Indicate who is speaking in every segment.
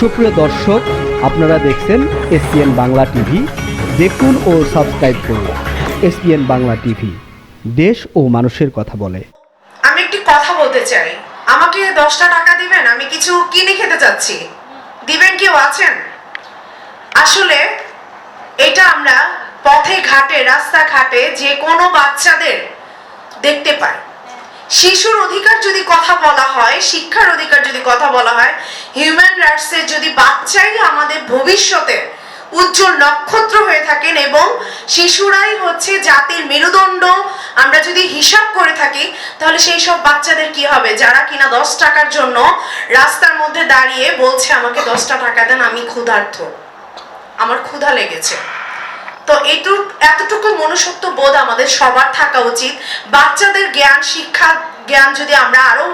Speaker 1: সুপ্রিয় দর্শক, আপনারা দেখছেন এসপিএন বাংলা টিভি। দেখুন ও সাবস্ক্রাইব করুন এসপিএন বাংলা টিভি। দেশ ও মানুষের কথা বলে।
Speaker 2: আমি একটি কথা বলতে চাই। আমাকে দশটা টাকা দিবেন, আমি কিছু কিনে খেতে চাচ্ছি। দিবেন কেউ আছেন? আসলে এটা আমরা পথে ঘাটে, রাস্তাঘাটে যে কোনো বাচ্চাদের দেখতে পাই। শিশুর অধিকার যদি কথা বলা হয়, শিক্ষার অধিকার যদি কথা বলা হয় হিউম্যান রাইটসের যদি বাচ্চাই আমাদের ভবিষ্যতে উজ্জ্বল নক্ষত্র হয়ে থাকেন এবং শিশুরাই হচ্ছে জাতির মেরুদণ্ড, আমরা যদি হিসাব করে থাকি, তাহলে সেই সব বাচ্চাদের কি হবে? যারা কিনা দশ টাকার জন্য রাস্তার মধ্যে দাঁড়িয়ে বলছে, আমাকে দশটা টাকা দেন, আমি ক্ষুধার্ত। আমার ক্ষুধা লেগেছে। তো এতটুকু মনুষ্যত্ব বোধ আমাদের সবার থাকা উচিত। বাচ্চাদের জ্ঞান, শিক্ষা, জ্ঞান যদি আমরা আরও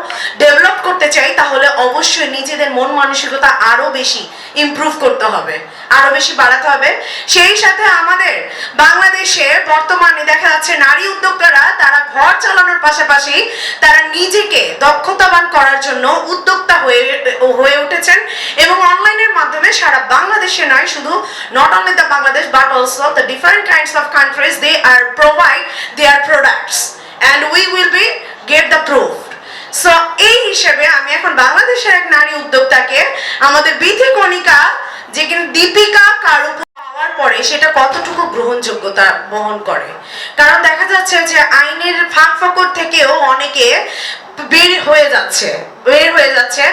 Speaker 2: ডেভেলপ করতে চাই, তাহলে অবশ্যই নিজেদের মন মানসিকতা আরও বেশি ইমপ্রুভ করতে হবে, আরও বেশি বাড়াতে হবে। সেই সাথে আমাদের বাংলাদেশে বর্তমানে দেখা যাচ্ছে নারী উদ্যোক্তারা তারা ঘর চালানোর পাশাপাশি তারা নিজেকে দক্ষতাবান করার জন্য উদ্যোক্তা হয়ে হয়ে উঠেছেন এবং অনলাইনের মাধ্যমে বাংলাদেশে নয় শুধু not only the Bangladesh but also the different kinds of countries they are provide their products and we will be get the proof so এই হিসেবে আমি এখন বাংলাদেশের এক নারী উদ্যোক্তাকে, আমাদের বিথি কণিকা, যে কিনা দীপিকা কারু পাওয়ার পরে সেটা কতটুকু গ্রহণযোগ্যতা বহন করে? কারণ দেখা যাচ্ছে যে আইনের ফাঁক ফকর থেকেও অনেকে বের হয়ে যাচ্ছে বের হয়ে যাচ্ছে।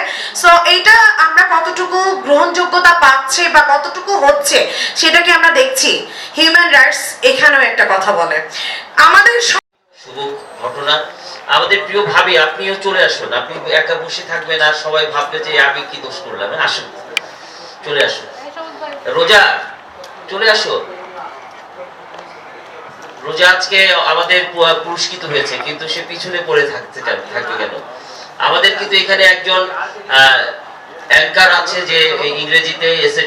Speaker 2: সো এইটা আমরা কতটুকু গ্রহণযোগ্যতা পাচ্ছে বা কতটুকু হচ্ছে সেটাকে আমরা দেখছি। হিউম্যান রাইটস এখানেও একটা কথা বলে। আমাদের
Speaker 3: শুভ ঘটনা। আমাদের প্রিয় ভাবি আপনিও চলে আসুন। আপনি একা বসে থাকবেন আর সবাই ভাববে যে আমি কি দোষ করলাম। আসুন চলে আসুন। রোজা চলে আসো রোজা আজকে আমাদের পুরস্কৃত হয়েছে, কিন্তু সে পিছনে পড়ে থাকতে থাকতে কেন? আমাদের কিন্তু এখানে একজন অ্যাঙ্কার আছে যে ইংরেজিতে এসে